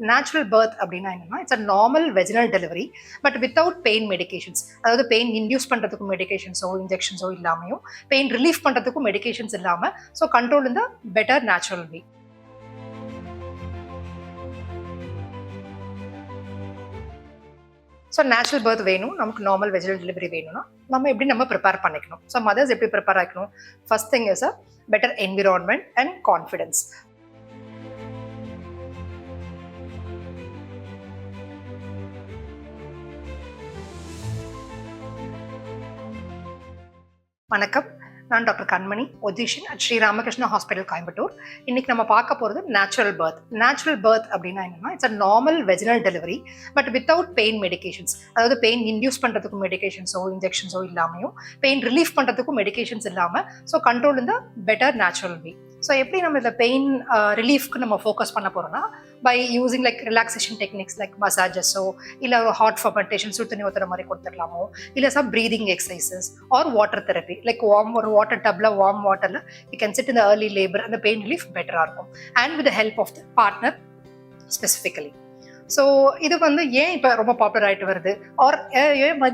Natural birth அப்படின்னா என்னன்னா it's a normal vaginal delivery but without pain medications அதாவது pain induce பண்ணுறதுக்கும் மெடிகேஷன்ஸோ இன்ஜெக்ஷன்ஸோ இல்லாமையும் பெயின் ரிலீஃப் பண்ணுறதுக்கும் மெடிகேஷன்ஸ் இல்லாமல் ஸோ கண்ட்ரோல் இந்த better natural way so natural birth வேணும் நமக்கு நார்மல் வெஜிடல் டெலிவரி வேணும்னா நம்ம எப்படி நம்ம ப்ரிப்பேர் பண்ணிக்கணும். ஸோ மதர்ஸ் எப்படி prepare ஆகிக்கணும் first thing is a better environment and confidence வணக்கம். நான் doctor Kanmani Othishan at Sri Ramakrishna hospital Coimbatore. இன்னைக்கு நம்ம பார்க்க போகிறது நேச்சுரல் பர்த் நேச்சுரல் பர்த் அப்படின்னா என்னன்னா it's a normal vaginal delivery but without pain medications அதாவது பெயின் இன்டியூஸ் பண்ணுறதுக்கும் மெடிகேஷன்ஸோ இன்ஜெக்ஷன்ஸோ இல்லாமையும் பெயின் ரிலீஃப் பண்ணுறதுக்கும் மெடிகேஷன்ஸ் இல்லாமல் ஸோ கண்ட்ரோல் இந்த பெட்டர் நேச்சுரல் வே ஸோ எப்படி நம்ம இந்த பெயின் ரிலீஃப்க்கு uh, நம்ம ஃபோக்கஸ் பண்ண போகிறோம்னா by using like relaxation techniques like மசாஜஸோ இல்லை ஒரு ஹாட் ஃபர்மெண்டேஷன் சுடு தண்ணி ஊற்றுற மாதிரி கொடுத்துடலாமோ இல்லை some breathing exercises or water therapy like warm ஒரு வாட்டர் டப்பில் வார்ம் வாட்டரில் யூ கேன் சிட் இந்த ஏர்லி லேபர் அந்த பெயின் ரிலீஃப் பெட்டராக இருக்கும். And with help of the partner specifically so இது வந்து ஏன் இப்போ ரொம்ப பாப்புலர் ஆகிட்டு வருது? Or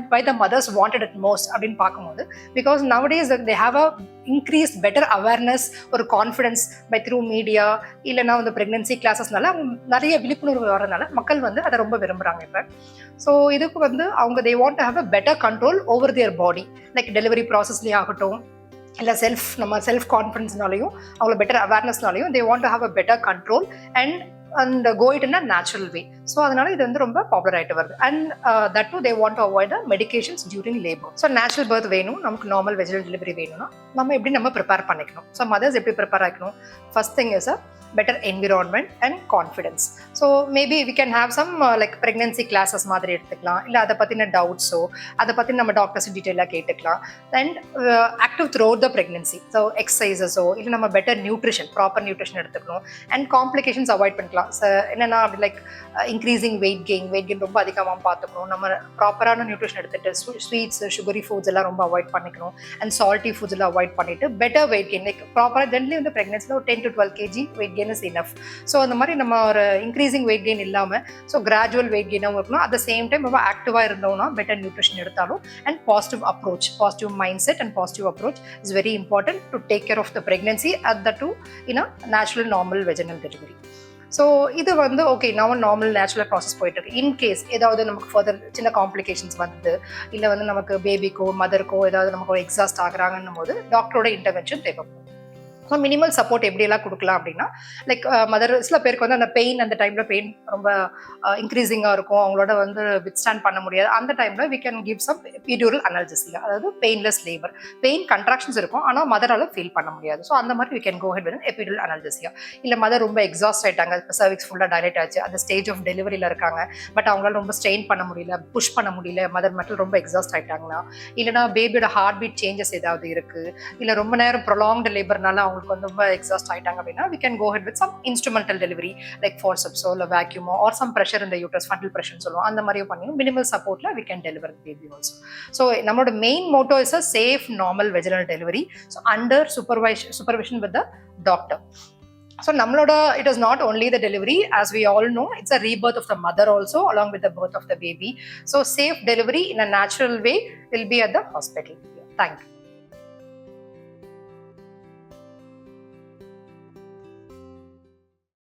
by the mothers wanted it most அப்படின்னு பார்க்கும்போது because nowadays they have a increase better awareness ஒரு கான்ஃபிடன்ஸ் பை த்ரூ மீடியா இல்லைனா வந்து ப்ரெக்னென்சி கிளாஸஸ்னால நிறைய விழிப்புணர்வு வரதுனால மக்கள் வந்து அதை ரொம்ப விரும்புகிறாங்க இப்போ. ஸோ இதுக்கு வந்து அவங்க they want have a better control over their body like delivery ப்ராசஸ்லேயே ஆகட்டும் இல்லை செல்ஃப் நம்ம செல்ஃப் கான்ஃபிடன்ஸ்னாலையும் அவங்கள better அவேர்னஸ்னாலையும் they want have a better control and அந்த கோ நேச்சுரல் வே ஸோ அதனால இது வந்து ரொம்ப பாப்புலர் ஆகிட்டு வருது. And that do they want avoid medications during labour so natural birth வேணும் நமக்கு நார்மல் வெஜிடல் டெலிவரி வேணும்னா நம்ம எப்படி நம்ம ப்ரிப்பேர் பண்ணிக்கணும். ஸோ மதர்ஸ் எப்படி prepare ஆகிக்கணும் first thing is a better environment and confidence so maybe we can have some like pregnancy classes மாதிரி எடுத்துக்கலாம். இல்லை அதை பற்றின டவுட்ஸோ அதை பற்றி நம்ம டாக்டர்ஸ் டீட்டெயிலாக கேட்டுக்கலாம். And active through the pregnancy so எக்ஸசைசஸோ இல்லை நம்ம பெட்டர் நியூட்ரிஷன் ப்ராப்பர் நியூட்ரிஷன் எடுத்துக்கணும். அண்ட் காம்ப்ளிகேஷன்ஸ் அவாய்ட் பண்ணிக்கலாம். ஸோ என்னென்னா அப்படி like increasing weight gain weight gain ரொம்ப அதிகமாக பார்த்துக்கணும். நம்ம ப்ராப்பரான நியூட்ரிஷன் எடுத்துகிட்டு ஸ்வீட்ஸ் சுகரி ஃபுட்ஸ் எல்லாம் ரொம்ப அவாய்ட் பண்ணிக்கணும். அண்ட் சால்ட்டி ஃபுட்ஸ் எல்லாம் அவாய்ட் பண்ணிட்டு பெட்டர் வெயிட் கெயின் லைக் ப்ராப்பராக ஜென்லி வந்து ப்ரெக்னென்சியில் ஒரு ten to twelve KG weight gain is enough so அந்த மாதிரி நம்ம ஒரு இன்க்ரீசிங் வெயிட் கெயின் இல்லாமல் ஸோ கிராஜுவல் வெயிட் கெயினாகவும் இருக்கணும். அட் த சேம் டைம் ரொம்ப ஆக்டிவாக இருந்தோம்னா பெட்டர் நியூட்ரிஷன் எடுத்தாலும் and positive approach positive mindset and positive approach is very important to take care of the pregnancy at the do in a natural normal vaginal delivery so இது வந்து okay நான் normal natural process போயிட்டு இருக்கு in case ஏதாவது நமக்கு further சின்ன complications வந்து இல்லை வந்து நமக்கு பேபிக்கோ மதருக்கோ ஏதாவது நமக்கு எக்ஸாஸ்ட் ஆகுறாங்கன்னும் போது டாக்டரோட இன்டர்வென்ஷன் தேவைப்படும். ஸோ மினிமல் சப்போர்ட் எப்படியெல்லாம் கொடுக்கலாம் அப்படின்னா லைக் மதர் சில பேருக்கு வந்து அந்த பெயின் அந்த டைமில் பெயின் ரொம்ப இன்க்ரீஸிங்காக இருக்கும். அவங்களோட வந்து வித் ஸ்டாண்ட் பண்ண முடியாது. அந்த டைமில் we can give some epidural அனாலிசிஸில் அதாவது பெயின்லெஸ் லேபர் பெயின் கண்ட்ராக்ஷன்ஸ் இருக்கும். ஆனால் மதரால் ஃபீல் பண்ண முடியாது. ஸோ அந்த மாதிரி we can go ahead with epidural analgesia இல்லை மதர் ரொம்ப எக்ஸாஸ்ட் ஆயிட்டாங்க. இப்போ சர்விக்ஸ் ஃபுல்லாக டைலேட் ஆச்சு. அந்த ஸ்டேஜ் ஆஃப் டெலிவரியில் இருக்காங்க. பட் அவங்களால ரொம்ப ஸ்ட்ரெயின் பண்ண முடியல புஷ் பண்ண முடியல. மதர் மட்டும் ரொம்ப எக்ஸாஸ்ட் ஆயிட்டாங்கன்னா இல்லைனா பேபியோட ஹார்ட் பீட் சேஞ்சஸ் ஏதாவது இருக்குது இல்லை ரொம்ப நேரம் ப்ரொலாங்டு லேபர்னால அவங்க அவங்களுக்கு வந்து ரொம்ப எக்ஸாஸ்ட் ஆயிட்டாங்க அப்படின்னா we can go ahead with some instrumental delivery like ஃபோர்சப்ஸோ இல்லை வேக்யூமோ ஆர் சம் ப்ரெஷர் இந்த யூட்டர்ஸ் ஃபண்டல் ப்ரெஷர்னு சொல்லுவோம். அந்த மாதிரியும் பண்ணியும் minimal சப்போர்ட்ல we can deliver baby also so நம்மளோட main motto is a safe normal vaginal delivery so under supervise supervision with the doctor so நம்மளோட it is not only the delivery as we all know it's a rebirth of the mother also along with the birth of the baby so safe delivery in a natural way will be at the hospital Thank you.